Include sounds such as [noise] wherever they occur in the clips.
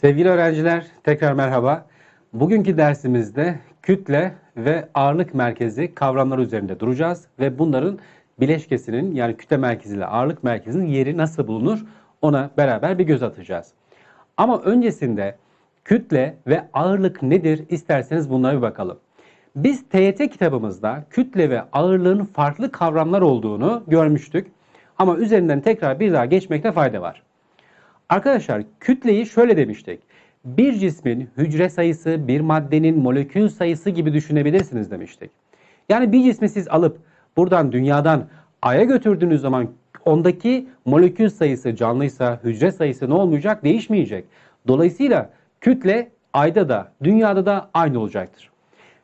Sevgili öğrenciler, tekrar merhaba. Bugünkü dersimizde kütle ve ağırlık merkezi kavramları üzerinde duracağız ve bunların bileşkesinin yani kütle merkezi ile ağırlık merkezinin yeri nasıl bulunur ona beraber bir göz atacağız. Ama öncesinde kütle ve ağırlık nedir isterseniz bunlara bir bakalım. Biz TYT kitabımızda kütle ve ağırlığın farklı kavramlar olduğunu görmüştük. Ama üzerinden tekrar bir daha geçmekte fayda var. Arkadaşlar kütleyi şöyle demiştik. Bir cismin hücre sayısı, bir maddenin molekül sayısı gibi düşünebilirsiniz demiştik. Yani bir cismi siz alıp buradan dünyadan Ay'a götürdüğünüz zaman ondaki molekül sayısı canlıysa hücre sayısı ne olmayacak? Değişmeyecek. Dolayısıyla kütle Ay'da da dünyada da aynı olacaktır.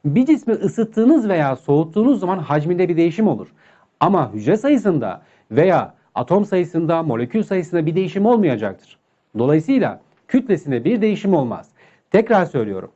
Bir cismi ısıttığınız veya soğuttuğunuz zaman hacminde bir değişim olur. Ama hücre sayısında veya atom sayısında, molekül sayısında bir değişim olmayacaktır. Dolayısıyla kütlesinde bir değişim olmaz. Tekrar söylüyorum.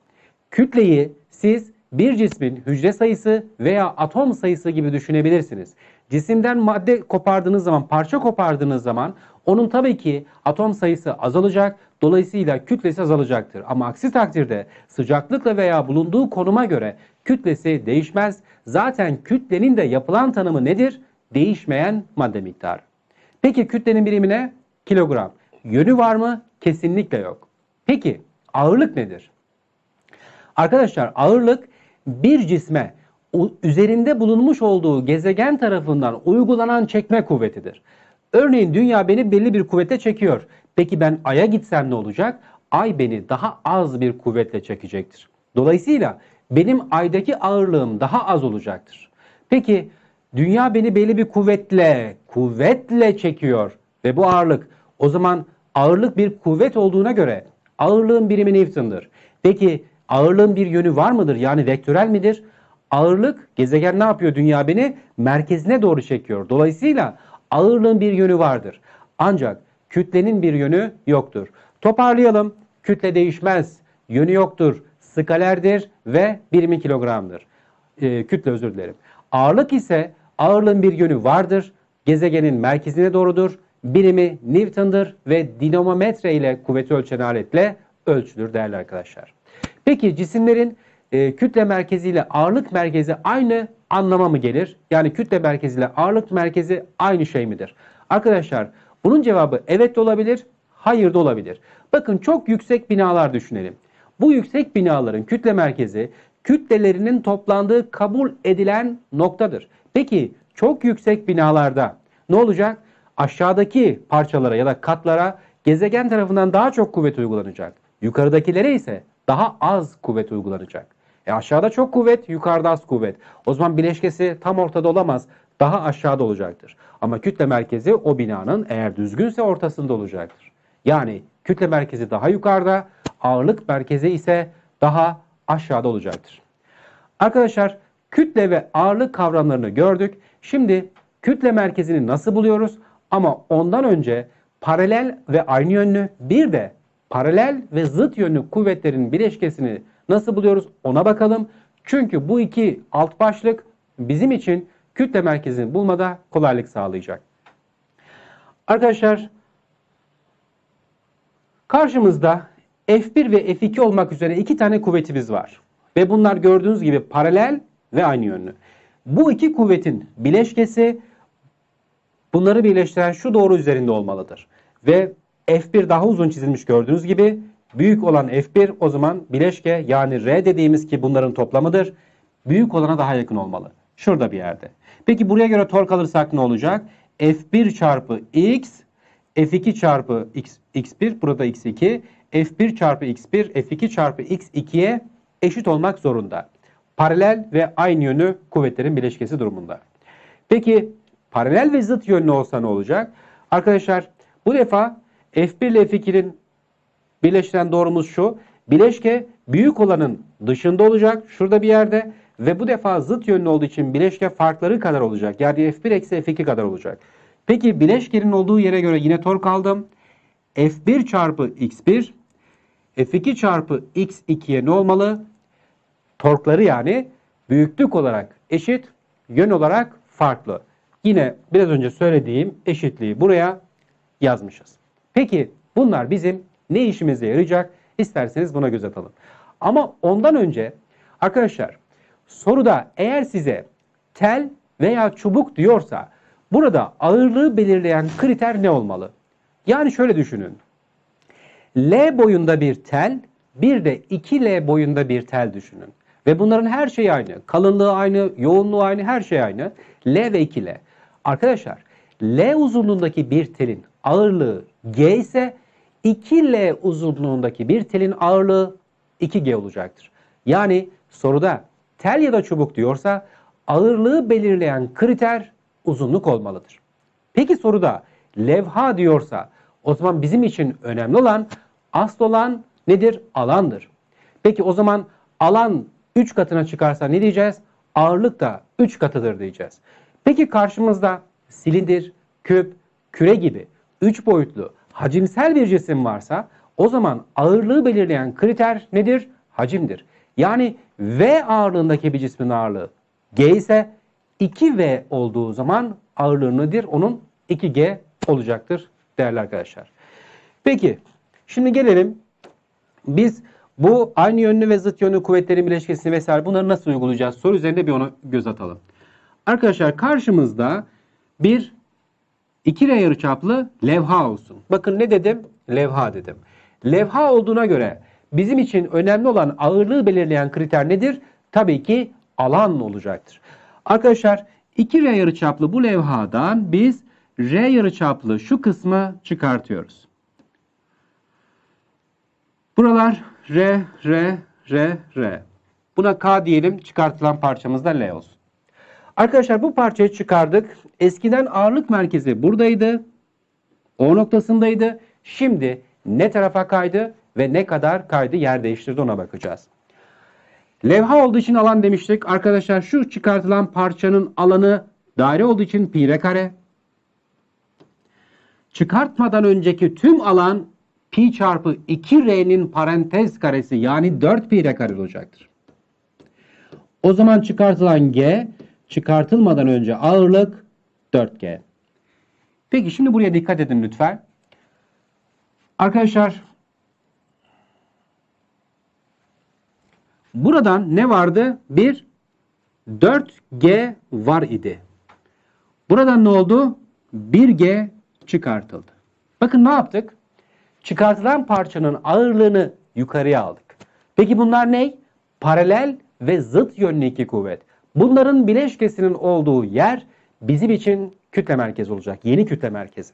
Kütleyi siz bir cismin hücre sayısı veya atom sayısı gibi düşünebilirsiniz. Cisimden madde kopardığınız zaman, parça kopardığınız zaman onun tabii ki atom sayısı azalacak. Dolayısıyla kütlesi azalacaktır. Ama aksi takdirde sıcaklıkla veya bulunduğu konuma göre kütlesi değişmez. Zaten kütlenin de yapılan tanımı nedir? Değişmeyen madde miktarı. Peki kütlenin birimi ne? Kilogram. Yönü var mı? Kesinlikle yok. Peki ağırlık nedir? Arkadaşlar ağırlık bir cisme üzerinde bulunmuş olduğu gezegen tarafından uygulanan çekme kuvvetidir. Örneğin dünya beni belli bir kuvvete çekiyor. Peki ben Ay'a gitsem ne olacak? Ay beni daha az bir kuvvetle çekecektir. Dolayısıyla benim Ay'daki ağırlığım daha az olacaktır. Peki dünya beni belli bir kuvvetle, kuvvetle çekiyor ve bu ağırlık o zaman ağırlık bir kuvvet olduğuna göre ağırlığın birimi Newton'dır. Peki ağırlığın bir yönü var mıdır? Yani vektörel midir? Ağırlık gezegen ne yapıyor dünya beni? Merkezine doğru çekiyor. Dolayısıyla ağırlığın bir yönü vardır. Ancak kütlenin bir yönü yoktur. Toparlayalım. Kütle değişmez. Yönü yoktur. Skalerdir ve birimi kilogramdır. Ee, kütle özür dilerim. Ağırlık ise ağırlığın bir yönü vardır. Gezegenin merkezine doğrudur. Birimi Newton'dır ve dinamometre ile kuvveti ölçen aletle ölçülür değerli arkadaşlar. Peki cisimlerin e, kütle merkezi ile ağırlık merkezi aynı anlama mı gelir? Yani kütle merkezi ile ağırlık merkezi aynı şey midir? Arkadaşlar bunun cevabı evet de olabilir, hayır da olabilir. Bakın çok yüksek binalar düşünelim. Bu yüksek binaların kütle merkezi kütlelerinin toplandığı kabul edilen noktadır. Peki çok yüksek binalarda ne olacak? Aşağıdaki parçalara ya da katlara gezegen tarafından daha çok kuvvet uygulanacak. Yukarıdakilere ise daha az kuvvet uygulanacak. E aşağıda çok kuvvet, yukarıda az kuvvet. O zaman bileşkesi tam ortada olamaz. Daha aşağıda olacaktır. Ama kütle merkezi o binanın eğer düzgünse ortasında olacaktır. Yani kütle merkezi daha yukarıda, ağırlık merkezi ise daha aşağıda olacaktır. Arkadaşlar kütle ve ağırlık kavramlarını gördük. Şimdi kütle merkezini nasıl buluyoruz? Ama ondan önce paralel ve aynı yönlü bir de paralel ve zıt yönlü kuvvetlerin bileşkesini nasıl buluyoruz ona bakalım. Çünkü bu iki alt başlık bizim için kütle merkezini bulmada kolaylık sağlayacak. Arkadaşlar karşımızda F1 ve F2 olmak üzere iki tane kuvvetimiz var. Ve bunlar gördüğünüz gibi paralel ve aynı yönlü. Bu iki kuvvetin bileşkesi bunları birleştiren şu doğru üzerinde olmalıdır. Ve F1 daha uzun çizilmiş gördüğünüz gibi büyük olan F1 o zaman bileşke yani R dediğimiz ki bunların toplamıdır. Büyük olana daha yakın olmalı. Şurada bir yerde. Peki buraya göre tork alırsak ne olacak? F1 çarpı X F2 çarpı X, X1 burada X2 F1 çarpı X1 F2 çarpı X2'ye eşit olmak zorunda. Paralel ve aynı yönü kuvvetlerin bileşkesi durumunda. Peki paralel ve zıt yönlü olsa ne olacak? Arkadaşlar bu defa F1 ile F2'nin birleştiren doğrumuz şu. Bileşke büyük olanın dışında olacak. Şurada bir yerde. Ve bu defa zıt yönlü olduğu için bileşke farkları kadar olacak. Yani F1 eksi F2 kadar olacak. Peki bileşkenin olduğu yere göre yine tork aldım. F1 çarpı X1 F2 çarpı X2'ye ne olmalı? Torkları yani büyüklük olarak eşit, yön olarak farklı. Yine biraz önce söylediğim eşitliği buraya yazmışız. Peki bunlar bizim ne işimize yarayacak? İsterseniz buna göz atalım. Ama ondan önce arkadaşlar soruda eğer size tel veya çubuk diyorsa burada ağırlığı belirleyen kriter ne olmalı? Yani şöyle düşünün. L boyunda bir tel, bir de 2L boyunda bir tel düşünün. Ve bunların her şeyi aynı. Kalınlığı aynı, yoğunluğu aynı, her şey aynı. L ve 2L. Arkadaşlar, L uzunluğundaki bir telin ağırlığı G ise 2L uzunluğundaki bir telin ağırlığı 2G olacaktır. Yani soruda tel ya da çubuk diyorsa ağırlığı belirleyen kriter uzunluk olmalıdır. Peki soruda levha diyorsa o zaman bizim için önemli olan asıl olan nedir? Alandır. Peki o zaman alan 3 katına çıkarsa ne diyeceğiz? Ağırlık da 3 katıdır diyeceğiz. Peki karşımızda silindir, küp, küre gibi 3 boyutlu hacimsel bir cisim varsa o zaman ağırlığı belirleyen kriter nedir? Hacimdir. Yani V ağırlığındaki bir cismin ağırlığı G ise 2V olduğu zaman ağırlığı nedir? Onun 2G olacaktır değerli arkadaşlar. Peki şimdi gelelim biz bu aynı yönlü ve zıt yönlü kuvvetlerin bileşkesini vesaire bunları nasıl uygulayacağız? Soru üzerinde bir ona göz atalım. Arkadaşlar karşımızda bir 2R yarıçaplı levha olsun. Bakın ne dedim? Levha dedim. Levha olduğuna göre bizim için önemli olan ağırlığı belirleyen kriter nedir? Tabii ki alan olacaktır. Arkadaşlar 2R yarıçaplı bu levhadan biz R yarıçaplı şu kısmı çıkartıyoruz. Buralar R, R, R, R. Buna K diyelim. Çıkartılan parçamız da L olsun. Arkadaşlar bu parçayı çıkardık. Eskiden ağırlık merkezi buradaydı. O noktasındaydı. Şimdi ne tarafa kaydı ve ne kadar kaydı yer değiştirdi ona bakacağız. Levha olduğu için alan demiştik. Arkadaşlar şu çıkartılan parçanın alanı daire olduğu için pi r kare. Çıkartmadan önceki tüm alan pi çarpı 2r'nin parantez karesi yani 4 pi r kare olacaktır. O zaman çıkartılan g çıkartılmadan önce ağırlık 4g. Peki şimdi buraya dikkat edin lütfen. Arkadaşlar buradan ne vardı? Bir 4g var idi. Buradan ne oldu? 1g çıkartıldı. Bakın ne yaptık? Çıkartılan parçanın ağırlığını yukarıya aldık. Peki bunlar ne? Paralel ve zıt yönlü iki kuvvet. Bunların bileşkesinin olduğu yer bizim için kütle merkezi olacak. Yeni kütle merkezi.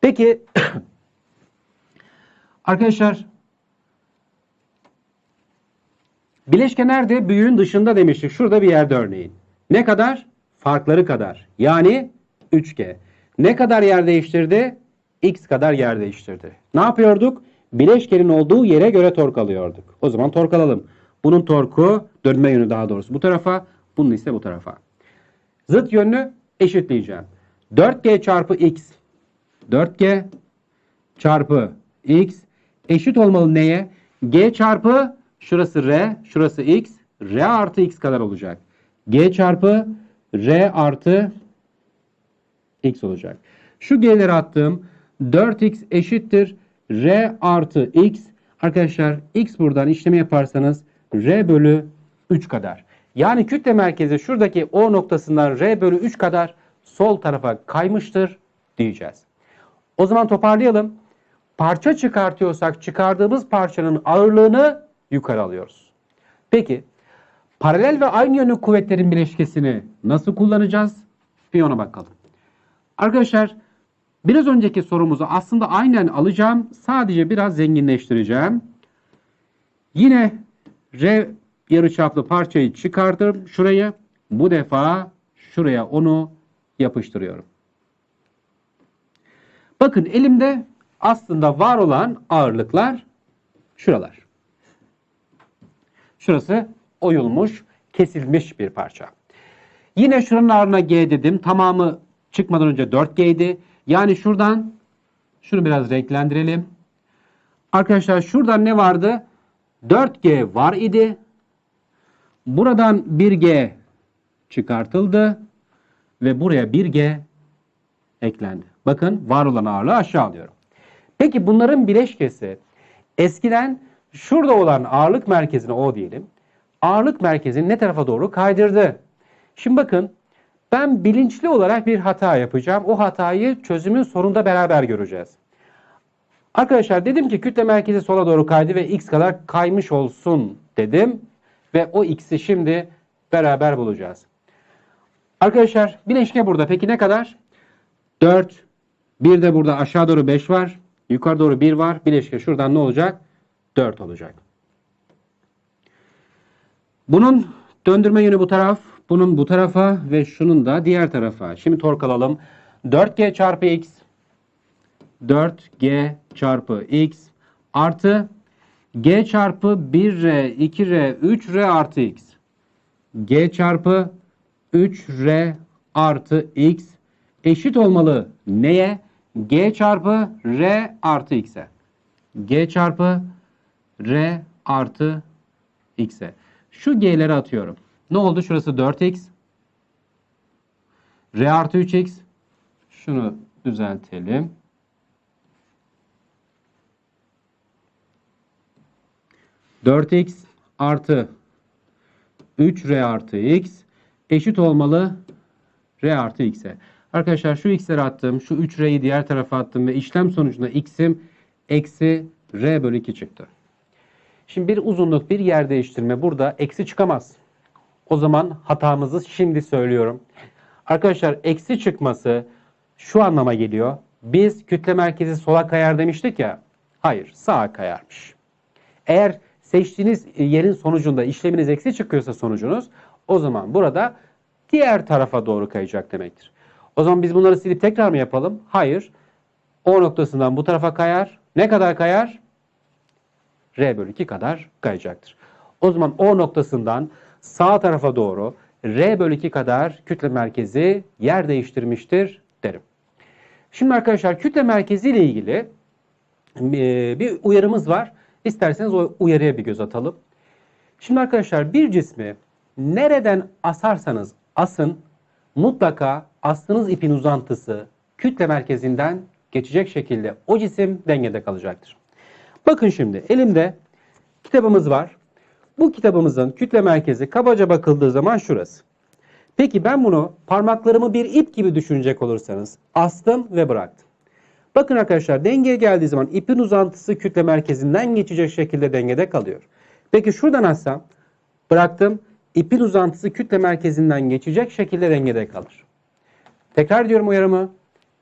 Peki [clears throat] arkadaşlar bileşke nerede? Büyüğün dışında demiştik. Şurada bir yerde örneğin. Ne kadar? Farkları kadar. Yani 3G. Ne kadar yer değiştirdi? X kadar yer değiştirdi. Ne yapıyorduk? Bileşkenin olduğu yere göre tork alıyorduk. O zaman tork alalım. Bunun torku dönme yönü daha doğrusu bu tarafa. Bunun ise bu tarafa. Zıt yönlü eşitleyeceğim. 4G çarpı X. 4G çarpı X eşit olmalı neye? G çarpı şurası R, şurası X. R artı X kadar olacak. G çarpı R artı X olacak. Şu G'leri attım. 4X eşittir. R artı X. Arkadaşlar X buradan işlemi yaparsanız R bölü 3 kadar. Yani kütle merkezi şuradaki O noktasından R bölü 3 kadar sol tarafa kaymıştır diyeceğiz. O zaman toparlayalım. Parça çıkartıyorsak çıkardığımız parçanın ağırlığını yukarı alıyoruz. Peki paralel ve aynı yönlü kuvvetlerin bileşkesini nasıl kullanacağız? Bir ona bakalım. Arkadaşlar biraz önceki sorumuzu aslında aynen alacağım. Sadece biraz zenginleştireceğim. Yine R yarıçaplı parçayı çıkartıp şuraya bu defa şuraya onu yapıştırıyorum. Bakın elimde aslında var olan ağırlıklar şuralar. Şurası oyulmuş, kesilmiş bir parça. Yine şuranın ağırlığına G dedim. Tamamı çıkmadan önce 4G idi. Yani şuradan şunu biraz renklendirelim. Arkadaşlar şuradan ne vardı? 4G var idi. Buradan 1G çıkartıldı ve buraya 1G eklendi. Bakın var olan ağırlığı aşağı alıyorum. Peki bunların bileşkesi eskiden Şurada olan ağırlık merkezine O diyelim. Ağırlık merkezini ne tarafa doğru kaydırdı? Şimdi bakın ben bilinçli olarak bir hata yapacağım. O hatayı çözümün sonunda beraber göreceğiz. Arkadaşlar dedim ki kütle merkezi sola doğru kaydı ve x kadar kaymış olsun dedim. Ve o x'i şimdi beraber bulacağız. Arkadaşlar bileşke burada. Peki ne kadar? 4. Bir de burada aşağı doğru 5 var. Yukarı doğru 1 var. Bileşke şuradan ne olacak? 4 olacak. Bunun döndürme yönü bu taraf. Bunun bu tarafa ve şunun da diğer tarafa. Şimdi tork alalım. 4g çarpı x 4g çarpı x artı g çarpı 1r 2r 3r artı x g çarpı 3r artı x eşit olmalı neye? g çarpı r artı x'e. g çarpı r artı x'e. Şu g'leri atıyorum. Ne oldu? Şurası 4x. r artı 3x. Şunu düzeltelim. Dört x artı 3r artı x eşit olmalı r artı x'e. Arkadaşlar şu x'leri attım. Şu 3r'yi diğer tarafa attım ve işlem sonucunda x'im eksi r bölü 2 çıktı. Şimdi bir uzunluk bir yer değiştirme burada eksi çıkamaz. O zaman hatamızı şimdi söylüyorum. Arkadaşlar eksi çıkması şu anlama geliyor. Biz kütle merkezi sola kayar demiştik ya. Hayır sağa kayarmış. Eğer seçtiğiniz yerin sonucunda işleminiz eksi çıkıyorsa sonucunuz o zaman burada diğer tarafa doğru kayacak demektir. O zaman biz bunları silip tekrar mı yapalım? Hayır. O noktasından bu tarafa kayar. Ne kadar kayar? R bölü 2 kadar kayacaktır. O zaman O noktasından sağ tarafa doğru R bölü 2 kadar kütle merkezi yer değiştirmiştir derim. Şimdi arkadaşlar kütle merkezi ile ilgili e, bir uyarımız var. İsterseniz o uyarıya bir göz atalım. Şimdi arkadaşlar bir cismi nereden asarsanız asın mutlaka astığınız ipin uzantısı kütle merkezinden geçecek şekilde o cisim dengede kalacaktır. Bakın şimdi elimde kitabımız var. Bu kitabımızın kütle merkezi kabaca bakıldığı zaman şurası. Peki ben bunu parmaklarımı bir ip gibi düşünecek olursanız astım ve bıraktım. Bakın arkadaşlar dengeye geldiği zaman ipin uzantısı kütle merkezinden geçecek şekilde dengede kalıyor. Peki şuradan assam bıraktım ipin uzantısı kütle merkezinden geçecek şekilde dengede kalır. Tekrar diyorum uyarımı.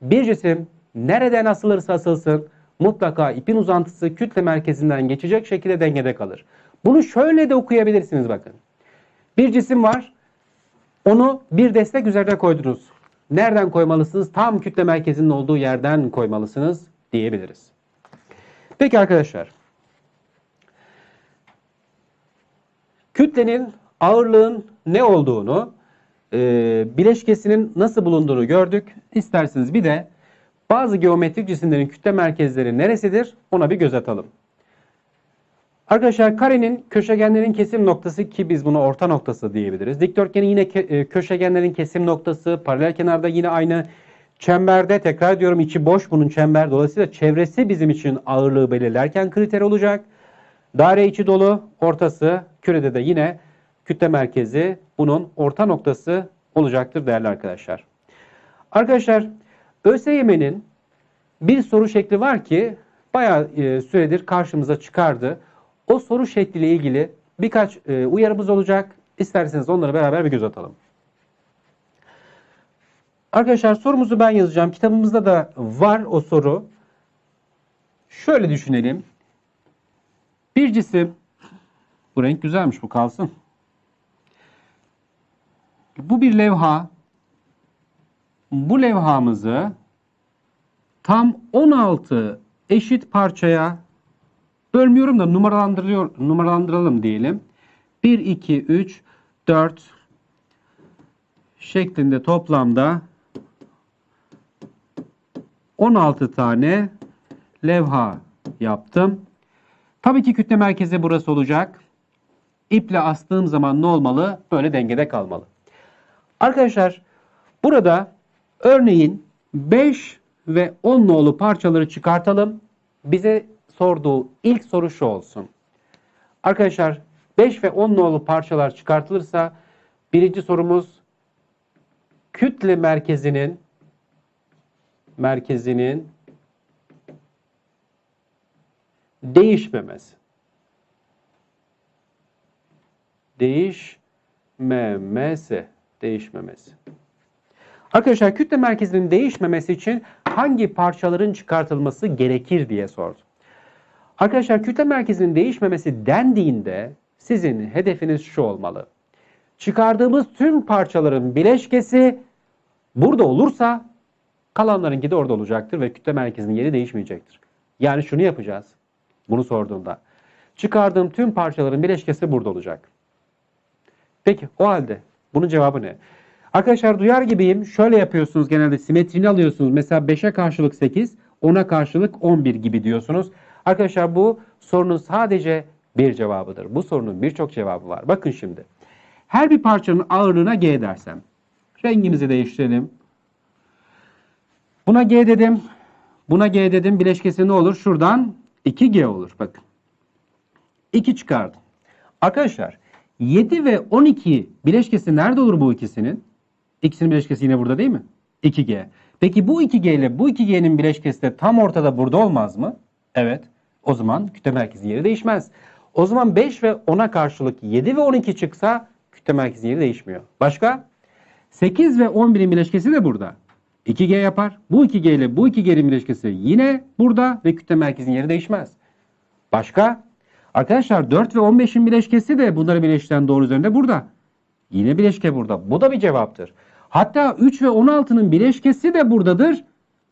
Bir cisim nereden asılırsa asılsın mutlaka ipin uzantısı kütle merkezinden geçecek şekilde dengede kalır. Bunu şöyle de okuyabilirsiniz bakın. Bir cisim var. Onu bir destek üzerine koydunuz. Nereden koymalısınız? Tam kütle merkezinin olduğu yerden koymalısınız diyebiliriz. Peki arkadaşlar. Kütlenin, ağırlığın ne olduğunu, e, bileşkesinin nasıl bulunduğunu gördük. İsterseniz bir de bazı geometrik cisimlerin kütle merkezleri neresidir ona bir göz atalım. Arkadaşlar karenin köşegenlerin kesim noktası ki biz buna orta noktası diyebiliriz. Dikdörtgenin yine ke- köşegenlerin kesim noktası, paralel kenarda yine aynı. Çemberde tekrar diyorum içi boş bunun çember dolayısıyla çevresi bizim için ağırlığı belirlerken kriter olacak. Daire içi dolu, ortası, kürede de yine kütle merkezi bunun orta noktası olacaktır değerli arkadaşlar. Arkadaşlar ÖSYM'nin bir soru şekli var ki bayağı e, süredir karşımıza çıkardı. O soru şekliyle ilgili birkaç e, uyarımız olacak. İsterseniz onları beraber bir göz atalım. Arkadaşlar sorumuzu ben yazacağım. Kitabımızda da var o soru. Şöyle düşünelim. Bir cisim bu renk güzelmiş bu kalsın. Bu bir levha. Bu levhamızı tam 16 eşit parçaya bölmüyorum da numaralandırıyor numaralandıralım diyelim. 1 2 3 4 şeklinde toplamda 16 tane levha yaptım. Tabii ki kütle merkezi burası olacak. İple astığım zaman ne olmalı? Böyle dengede kalmalı. Arkadaşlar burada örneğin 5 ve 10 nolu parçaları çıkartalım. Bize sorduğu ilk soru şu olsun. Arkadaşlar 5 ve 10 nolu parçalar çıkartılırsa birinci sorumuz kütle merkezinin merkezinin değişmemesi. Değişmemesi. Değişmemesi. Arkadaşlar kütle merkezinin değişmemesi için hangi parçaların çıkartılması gerekir diye sordu. Arkadaşlar kütle merkezinin değişmemesi dendiğinde sizin hedefiniz şu olmalı. Çıkardığımız tüm parçaların bileşkesi burada olursa kalanlarınki de orada olacaktır ve kütle merkezinin yeri değişmeyecektir. Yani şunu yapacağız. Bunu sorduğunda. Çıkardığım tüm parçaların bileşkesi burada olacak. Peki o halde bunun cevabı ne? Arkadaşlar duyar gibiyim. Şöyle yapıyorsunuz genelde simetrini alıyorsunuz. Mesela 5'e karşılık 8, 10'a karşılık 11 gibi diyorsunuz. Arkadaşlar bu sorunun sadece bir cevabıdır. Bu sorunun birçok cevabı var. Bakın şimdi. Her bir parçanın ağırlığına G dersem. Rengimizi değiştirelim. Buna G dedim. Buna G dedim. Bileşkesi ne olur? Şuradan 2G olur. Bakın. 2 çıkardım. Arkadaşlar 7 ve 12 bileşkesi nerede olur bu ikisinin? İkisinin bileşkesi yine burada değil mi? 2G. Peki bu 2G ile bu 2G'nin bileşkesi de tam ortada burada olmaz mı? Evet. O zaman kütle merkezinin yeri değişmez. O zaman 5 ve 10'a karşılık 7 ve 12 çıksa kütle merkezinin yeri değişmiyor. Başka? 8 ve 11'in bileşkesi de burada. 2G yapar. Bu 2G ile bu 2G'nin bileşkesi yine burada ve kütle merkezinin yeri değişmez. Başka? Arkadaşlar 4 ve 15'in bileşkesi de bunları birleştiren doğru üzerinde burada. Yine bileşke burada. Bu da bir cevaptır. Hatta 3 ve 16'nın bileşkesi de buradadır.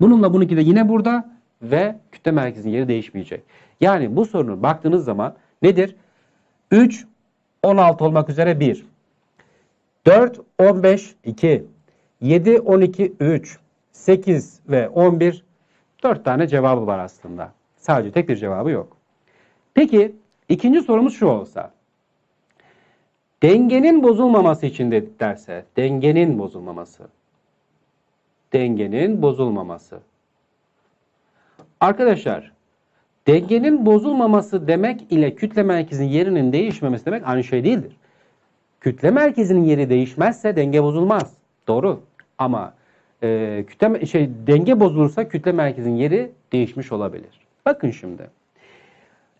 Bununla bununki de yine burada ve kütle merkezinin yeri değişmeyecek. Yani bu sorunun baktığınız zaman nedir? 3, 16 olmak üzere 1. 4, 15, 2. 7, 12, 3. 8 ve 11. 4 tane cevabı var aslında. Sadece tek bir cevabı yok. Peki ikinci sorumuz şu olsa. Dengenin bozulmaması için de derse, dengenin bozulmaması. Dengenin bozulmaması. Arkadaşlar, dengenin bozulmaması demek ile kütle merkezinin yerinin değişmemesi demek aynı şey değildir. Kütle merkezinin yeri değişmezse denge bozulmaz. Doğru. Ama e, kütle şey denge bozulursa kütle merkezinin yeri değişmiş olabilir. Bakın şimdi.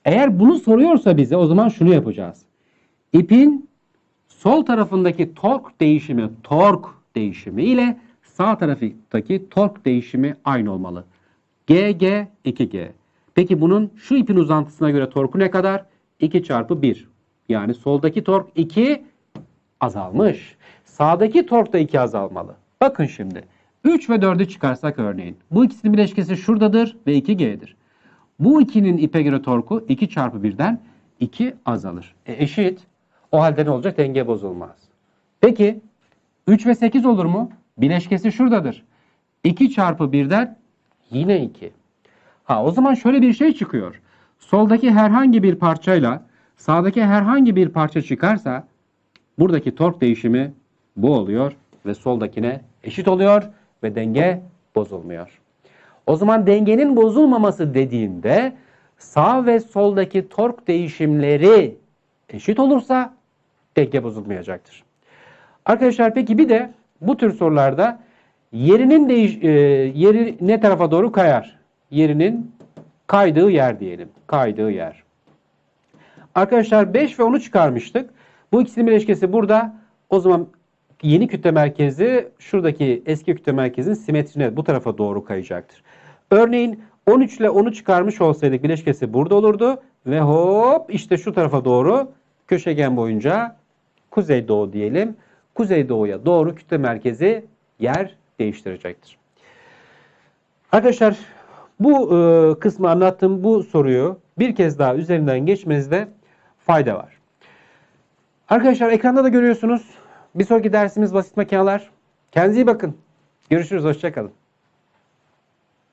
Eğer bunu soruyorsa bize o zaman şunu yapacağız. İpin sol tarafındaki tork değişimi, tork değişimi ile sağ taraftaki tork değişimi aynı olmalı. GG 2G. Peki bunun şu ipin uzantısına göre torku ne kadar? 2 çarpı 1. Yani soldaki tork 2 azalmış. Sağdaki tork da 2 azalmalı. Bakın şimdi. 3 ve 4'ü çıkarsak örneğin. Bu ikisinin bileşkesi şuradadır ve 2G'dir. Bu ikinin ipe göre torku 2 çarpı 1'den 2 azalır. E eşit. O halde ne olacak? Denge bozulmaz. Peki 3 ve 8 olur mu? Bileşkesi şuradadır. 2 çarpı 1'den yine 2. Ha o zaman şöyle bir şey çıkıyor. Soldaki herhangi bir parçayla sağdaki herhangi bir parça çıkarsa buradaki tork değişimi bu oluyor ve soldakine eşit oluyor ve denge bozulmuyor. O zaman dengenin bozulmaması dediğinde sağ ve soldaki tork değişimleri eşit olursa denge bozulmayacaktır. Arkadaşlar peki bir de bu tür sorularda yerinin değiş e, yeri ne tarafa doğru kayar? Yerinin kaydığı yer diyelim. Kaydığı yer. Arkadaşlar 5 ve 10'u çıkarmıştık. Bu ikisinin bileşkesi burada. O zaman yeni kütle merkezi şuradaki eski kütle merkezinin simetrine bu tarafa doğru kayacaktır. Örneğin 13 ile 10'u çıkarmış olsaydık bileşkesi burada olurdu ve hop işte şu tarafa doğru köşegen boyunca kuzeydoğu diyelim. Kuzeydoğuya doğru kütle merkezi yer değiştirecektir. Arkadaşlar bu e, kısmı anlattığım bu soruyu bir kez daha üzerinden geçmenizde fayda var. Arkadaşlar ekranda da görüyorsunuz. Bir sonraki dersimiz basit makineler. Kendinize iyi bakın. Görüşürüz. Hoşçakalın.